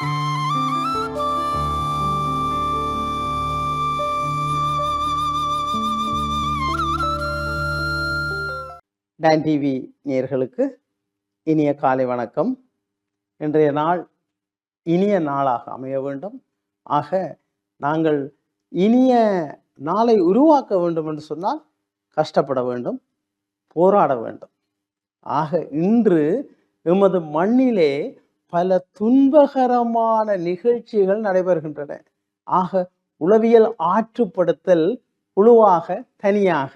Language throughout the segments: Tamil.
டான் டிவி நேர்களுக்கு. இனிய காலை வணக்கம். இன்றைய நாள் இனிய நாளாக அமைய வேண்டும். ஆக நாங்கள் இனிய நாளை உருவாக்க வேண்டும் என்று சொன்னால் கஷ்டப்பட வேண்டும் போராட வேண்டும். ஆக இன்று எமது மண்ணிலே பல துன்பகரமான நிகழ்ச்சிகள் நடைபெறுகின்றன. ஆக உளவியல் ஆற்றுப்படுத்தல் குழுவாக தனியாக.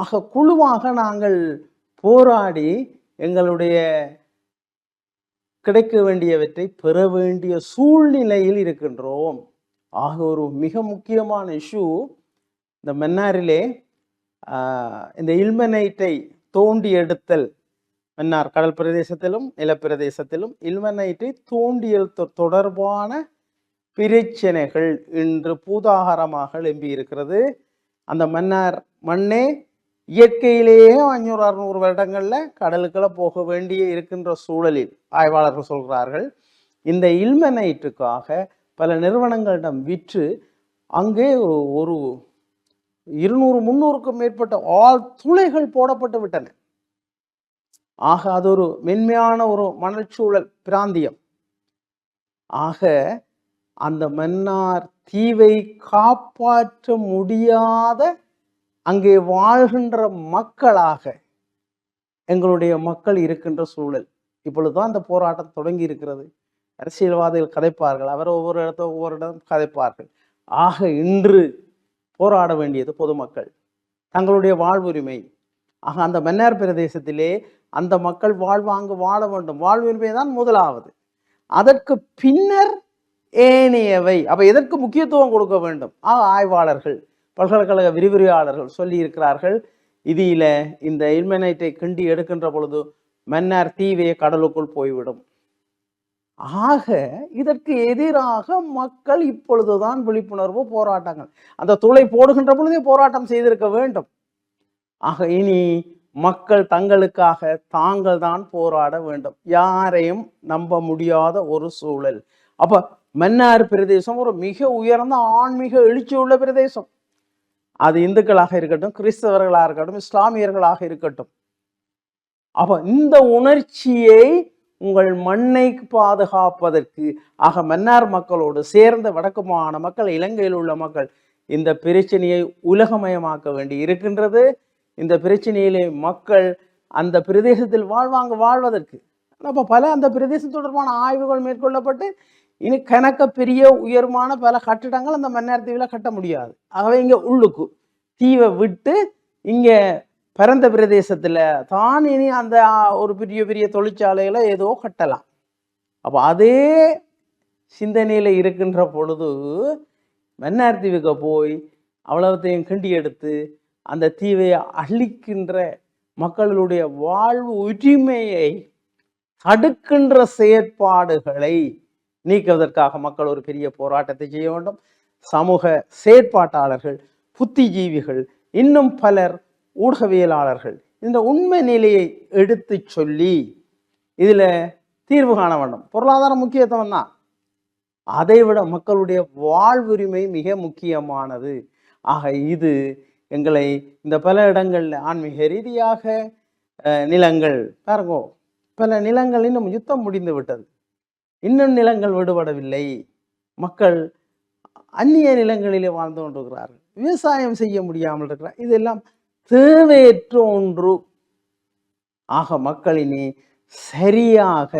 ஆக குழுவாக நாங்கள் போராடி எங்களுடைய கிடைக்க வேண்டியவற்றை பெற வேண்டிய சூழ்நிலையில் இருக்கின்றோம். ஆக ஒரு மிக முக்கியமான இஷ்யூ இந்த மன்னாரிலே இந்த இல்மனைட்டை தோண்டி எடுத்தல். மன்னார் கடல் பிரதேசத்திலும் நிலப்பிரதேசத்திலும் இல்மனைட்டை தோண்டியல் தொ- தொடர்பான பிரச்சனைகள் இன்று பூதாகரமாக எழும்பி இருக்கிறது அந்த மன்னார் மண்ணே இயற்கையிலேயே அஞ்சூறு அறுநூறு வருடங்களில் கடலுக்குள்ள போக வேண்டிய இருக்கின்ற சூழலில் ஆய்வாளர்கள் சொல்கிறார்கள். இந்த இல்மனைட்டுக்காக பல நிறுவனங்களிடம் விற்று அங்கே ஒரு- ஒரு இருநூறு முந்நூறுக்கும் மேற்பட்ட ஆள் துளைகள் போடப்பட்டு விட்டன. ஆக அது ஒரு மென்மையான ஒரு மணற்சூழல் பிராந்தியம். ஆக அந்த மன்னார் தீவை காப்பாற்ற முடியாத அங்கே வாழ்கின்ற மக்களாக எங்களுடைய மக்கள் இருக்கின்ற சூழல். இப்பொழுதுதான் அந்த போராட்டம் தொடங்கி இருக்கிறது அரசியல்வாதிகள் கதைப்பார்கள். அவர் ஒவ்வொரு இடத்த ஒவ்வொரு இடம் கதைப்பார்கள். ஆக இன்று போராட வேண்டியது பொதுமக்கள். தங்களுடைய வாழ்வுரிமை. ஆக அந்த மன்னார் பிரதேசத்திலே அந்த மக்கள் வாழ்வாங்கு வாழ வேண்டும். வாழ்வுரிமை தான் முதலாவது. அதற்கு பின்னர் ஏனையவை. அப்போ எதற்கு முக்கியத்துவம் கொடுக்க வேண்டும்? ஆக ஆய்வாளர்கள் பல்கலைக்கழக விரிவுரையாளர்கள் சொல்லியிருக்கிறார்கள். இதில் இந்த இல்மெனைட்டை கிண்டி எடுக்கின்ற பொழுது மன்னார் தீவே கடலுக்குள் போய்விடும். ஆக இதற்கு எதிராக மக்கள் இப்பொழுதுதான் விழிப்புணர்வு போராட்டங்கள். அந்த துளை போடுகின்ற பொழுதே போராட்டம் செய்திருக்க வேண்டும். ஆக இனி மக்கள் தங்களுக்காக தாங்கள் தான் போராட வேண்டும். யாரையும் நம்ப முடியாத ஒரு சூழல். அப்ப மன்னார் பிரதேசம் ஒரு மிக உயர்ந்த ஆன்மீக எழுச்சி உள்ள பிரதேசம். அது இந்துக்களாக இருக்கட்டும் கிறிஸ்தவர்களாக இருக்கட்டும் இஸ்லாமியர்களாக இருக்கட்டும். அப்ப இந்த உணர்ச்சியை உங்கள் மண்ணை பாதுகாப்பதற்கு ஆக மன்னார் மக்களோடு சேர்ந்த வடக்கு மாகாண மக்கள் இலங்கையில் உள்ள மக்கள் இந்த பிரச்சனையை உலகமயமாக்க வேண்டி இருக்கின்றது. இந்த பிரச்சனையிலே மக்கள் அந்த பிரதேசத்தில் வாழ்வாங்க வாழ்வதற்கு. அப்போ பல அந்த பிரதேசம் தொடர்பான ஆய்வுகள் மேற்கொள்ளப்பட்டு இனி கணக்க பெரிய உயர்வான பல கட்டிடங்கள் அந்த மன்னர்த்தீவில் கட்ட முடியாது. ஆகவே இங்கே உள்ளுக்கு தீவை விட்டு இங்கே பரந்த பிரதேசத்தில் தான் இனி அந்த ஒரு பெரிய பெரிய தொழிற்சாலைகளை ஏதோ கட்டலாம். அப்போ அதே சிந்தனையில் இருக்கின்ற பொழுது மன்னார்த்தீவுக்கு போய் அவ்வளவுத்தையும் கிண்டி எடுத்து அந்த தீவை அழிக்கின்ற மக்களுடைய வாழ்வு உரிமையை தடுக்கின்ற செயற்பாடுகளை நீக்குவதற்காக மக்கள் ஒரு பெரிய போராட்டத்தை செய்ய வேண்டும். சமூக செயற்பாட்டாளர்கள் புத்திஜீவிகள் இன்னும் பலர் ஊடகவியலாளர்கள் இந்த உண்மை நிலையை எடுத்து சொல்லி இதில் தீர்வு காண வேண்டும். பொருளாதார முக்கியத்துவம் தான். அதை விட மக்களுடைய வாழ்வுரிமை மிக முக்கியமானது. ஆக இது எங்களை இந்த பல இடங்களில் ஆன்மீக ரீதியாக நிலங்கள் பாருங்கோ பல நிலங்கள் இன்னும் யுத்தம் முடிந்து விட்டது. இன்னும் நிலங்கள் விடுபடவில்லை. மக்கள் அந்நிய நிலங்களிலே வாழ்ந்து கொண்டிருக்கிறார்கள். விவசாயம் செய்ய முடியாமல் இருக்கிறார். இதெல்லாம் தேவையற்ற ஒன்று. ஆக மக்களினே சரியாக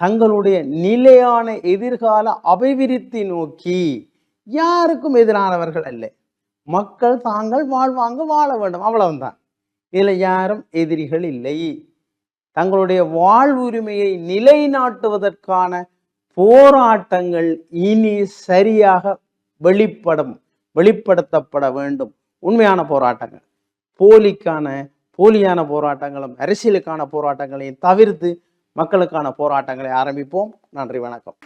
தங்களுடைய நிலையான எதிர்கால அபிவிருத்தி நோக்கி யாருக்கும் எதிரானவர்கள் அல்ல. மக்கள் தாங்கள் வாழ்வாங்க வாழ வேண்டும். அவ்வளவுதான். இதில் யாரும் எதிரிகள் இல்லை. தங்களுடைய வாழ்வுரிமையை நிலைநாட்டுவதற்கான போராட்டங்கள் இனி சரியாக வெளிப்படும் வெளிப்படுத்தப்பட வேண்டும். உண்மையான போராட்டங்கள். போலிக்கான போலியான போராட்டங்களும் அரசியலுக்கான போராட்டங்களையும் தவிர்த்து மக்களுக்கான போராட்டங்களை ஆரம்பிப்போம். நன்றி வணக்கம்.